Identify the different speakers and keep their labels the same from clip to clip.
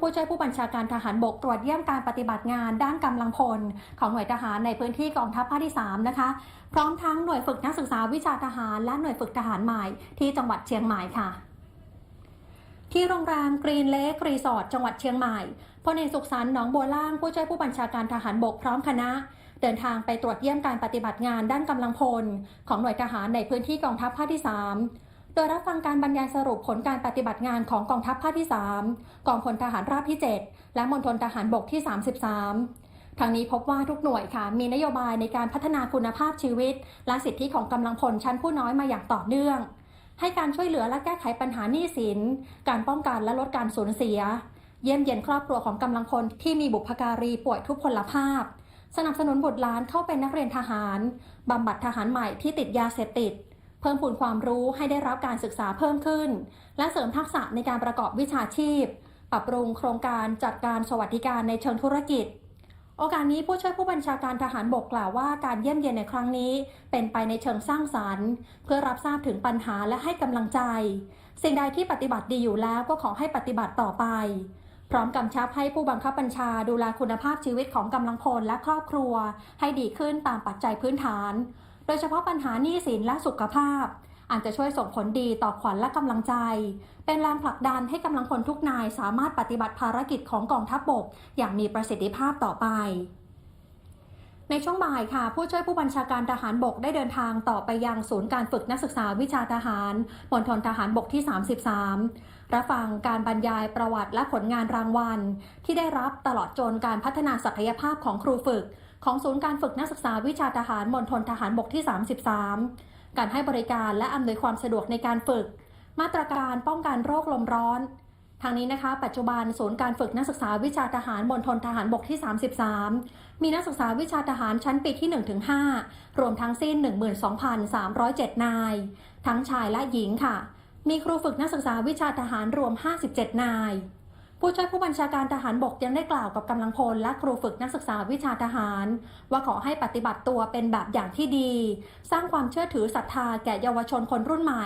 Speaker 1: ผู้ช่วยผู้บัญชาการทหารบกตรวจเยี่ยมการปฏิบัติงานด้านกำลังพล ของหน่วยทหารในพื้นที่กองทัพภาคที่ 3 นะคะ พร้อมทั้งหน่วยฝึกนักศึกษาวิชาทหารและหน่วยฝึกทหารใหม่ที่จังหวัดเชียงใหม่ค่ะที่โรงแรมกรีนเลครีสอร์ทจังหวัดเชียงใหม่พลเอกสุขสันต์หนองบัวล่างผู้ช่วยผู้บัญชาการทหารบกพร้อมคณะ เดินทางไปตรวจเยี่ยมการปฏิบัติงานด้านกำลังพล ของหน่วยทหารในพื้นที่กองทัพภาคที่ 3 โดยรับฟังการบรรยายสรุปผลการปฏิบัติงานของกองทัพภาคที่ 3 กองพลทหารราบที่ 7 และมณฑลทหารบกที่ 33 ทางนี้พบว่าทุกหน่วยค่ะ มีนโยบายในการพัฒนาคุณภาพชีวิต และสิทธิของกำลังพลชั้นผู้น้อยมาอย่างต่อเนื่อง ให้การช่วยเหลือและแก้ไขปัญหาหนี้สิน การป้องกันและลดการสูญเสีย เยี่ยมเยียนครอบครัวของกำลังพลที่มีบุพการีป่วยทุพพลภาพ สนับสนุนบุตรหลานเข้าเป็นนักเรียนทหารบำบัดทหารใหม่ที่ติดยาเสพติด เพิ่มพูนความรู้ให้ได้รับการศึกษาเพิ่มขึ้น และเสริมทักษะในการประกอบวิชาชีพ ปรับปรุงโครงการจัดการสวัสดิการในเชิงธุรกิจ โอกาสนี้ผู้ช่วยผู้บัญชาการทหารบกกล่าวว่าการเยี่ยมเยียนในครั้งนี้ เป็นไปในเชิงสร้างสรรค์ เพื่อรับทราบถึงปัญหาและให้กำลังใจ สิ่งใดที่ปฏิบัติดีอยู่แล้วก็ขอให้ปฏิบัติต่อไป พร้อมกำชับให้ผู้บังคับบัญชาดูแลคุณภาพชีวิตของกำลังพลและครอบครัว ให้ดีขึ้นตามปัจจัยพื้นฐาน ดยเฉพาะปัญหาหนี้สินและสุขภาพอาจจะช่วยส่งผลดีต่อขวัญและกำลังใจ เป็นแรงผลักดันให้กำลังพลทุกนายสามารถปฏิบัติภารกิจของกองทัพบบก อย่างมีประสิทธิภาพต่อไป ในช่วงบ่ายค่ะ ผู้ช่วยผู้บัญชาการทหารบกได้เดินทางต่อไปยังศูนย์การฝึกนักศึกษาวิชาทหารมณฑลทหารบกที่ 33 รับฟังการบรรยายประวัติและผลงานรางวัล ที่ได้รับตลอดจนการพัฒนาศักยภาพของครูฝึก ของศูนย์การฝึกนักศึกษาวิชาทหารมณฑลทหารบกที่ 33 การให้บริการและอำนวยความสะดวกในการฝึก มาตรการป้องกันโรคลมร้อน ทางนี้นะคะ ปัจจุบันศูนย์การฝึกนักศึกษาวิชาทหารมณฑลทหารบกที่ 33 มีนักศึกษาวิชาทหารชั้นปีที่ 1-5 รวมทั้งสิ้น 12,307 นาย ทั้งชายและหญิงค่ะ มีครูฝึกนักศึกษาวิชาทหารรวม 57 นาย ผู้ช่วยผู้บัญชาการทหารบกยังได้กล่าวกับกำลังพลและครูฝึกนักศึกษาวิชาทหาร ว่าขอให้ปฏิบัติตัวเป็นแบบอย่างที่ดี สร้างความเชื่อถือศรัทธาแก่เยาวชนคนรุ่นใหม่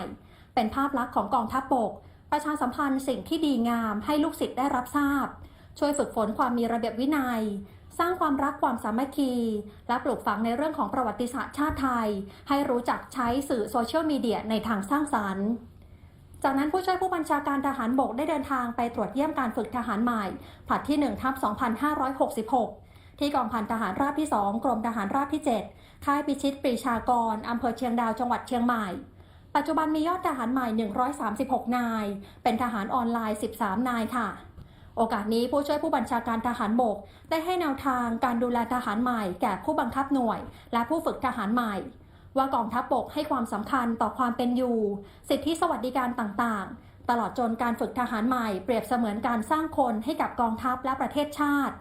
Speaker 1: เป็นภาพลักษณ์ของกองทัพบบก ประชาสัมพันธ์สิ่งที่ดีงามให้ลูกศิษย์ได้รับทราบ ช่วยฝึกฝนความมีระเบียบวินัย สร้างความรักความสามัคคี และปลูกฝังในเรื่องของประวัติศาสตร์ชาติไทย ให้รู้จักใช้สื่อโซเชียลมีเดียในทางสร้างสรรค์ จากนั้นผู้ช่วยผู้บัญชาการทหารบกได้เดินทางไปตรวจเยี่ยมการฝึกทหารใหม่ ผัดที่1ทับ2566 ที่กองพันทหารราบที่ 2 กรมทหารราบที่ 7 ค่ายพิชิตปรีชากร อำเภอเชียงดาว จังหวัดเชียงใหม่ ปัจจุบันมียอดทหารใหม่ 136 นาย เป็นทหารออนไลน์ 13 นายค่ะโอกาสนี้ผู้ช่วยผู้บัญชาการทหารบก ได้ให้แนวทางการดูแลทหารใหม่ แก่ผู้บังคับหน่วย และผู้ฝึกทหารใหม่ ว่ากองทัพบกให้ความสำคัญต่อความเป็นอยู่ สิทธิสวัสดิการต่างๆ ตลอดจนการฝึกทหารใหม่เปรียบเสมือนการสร้างคนให้กับกองทัพและประเทศชาติ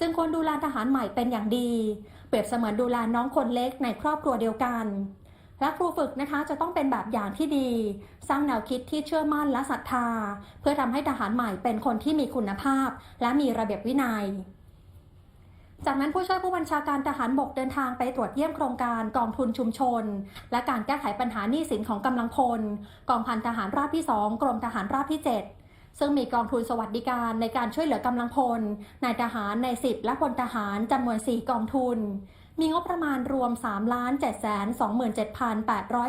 Speaker 1: จึงควรดูแลทหารใหม่เป็นอย่างดี เปรียบเสมือนดูแลน้องคนเล็กในครอบครัวเดียวกันและครูฝึกนะคะจะต้องเป็นแบบอย่างที่ดี สร้างแนวคิดที่เชื่อมั่นและศรัทธา เพื่อทำให้ทหารใหม่เป็นคนที่มีคุณภาพ และมีระเบียบวินัย จากนั้นผู้ช่วยผู้บัญชาการทหารบกเดินทางไปตรวจเยี่ยมโครงการกองทุนชุมชน และการแก้ไขปัญหาหนี้สินของกำลังพล กองพันทหารราบที่ 2 กรมทหารราบที่ 7 ซึ่งมีกองทุนสวัสดิการในการช่วยเหลือกำลังพลนายทหารในสิบและพลทหารจำนวน 4 กองทุน มีงบประมาณรวม3 7 2 7 8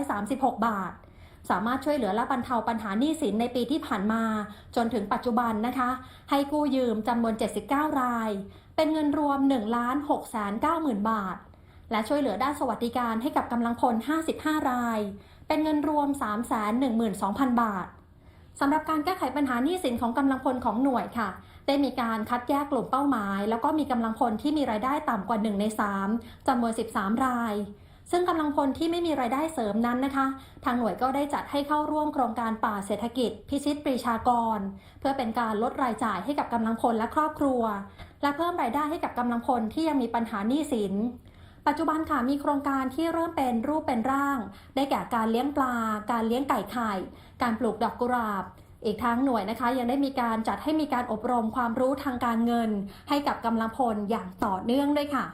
Speaker 1: 3 6 บาทสามารถช่วยเหลือและบรรเทาปัญหาหนี้สินในปีที่ผ่านมา จนถึงปัจจุบันนะคะ ให้กู้ยืมจำนวน 79 ราย เป็นเงินรวม1 6 9 0 0 0 0บาท และช่วยเหลือด้านสวัสดิการให้กับกำลังพล 55 ราย เป็นเงินรวม 312,000 บาทสำหรับการแก้ไขปัญหาหนี้สินของกำลังพลของหน่วยค่ะ ได้มีการคัดแยกกลุ่มเป้าหมาย แล้วก็มีกำลังพลที่มีรายได้ต่ำกว่า 1 ใน 3จำนวน 13 ราย ซึ่งกำลังพลที่ไม่มีรายได้เสริมนั้นนะคะ ทางหน่วยก็ได้จัดให้เข้าร่วมโครงการป่าเศรษฐกิจ พิชิตปรีชากร เพื่อเป็นการลดรายจ่ายให้กับกำลังพลและครอบครัว และเพิ่มรายได้ให้กับกำลังพลที่ยังมีปัญหาหนี้สินปัจจุบันค่ะมีโครงการที่เริ่มเป็นรูปเป็นร่าง ได้แก่การเลี้ยงปลา การเลี้ยงไก่ไข่ การปลูกดอกกุหลาบ อีกทั้งหน่วยนะคะ ยังได้มีการจัดให้มีการอบรมความรู้ทางการเงิน ให้กับกำลังพลอย่างต่อเนื่องด้วยค่ะ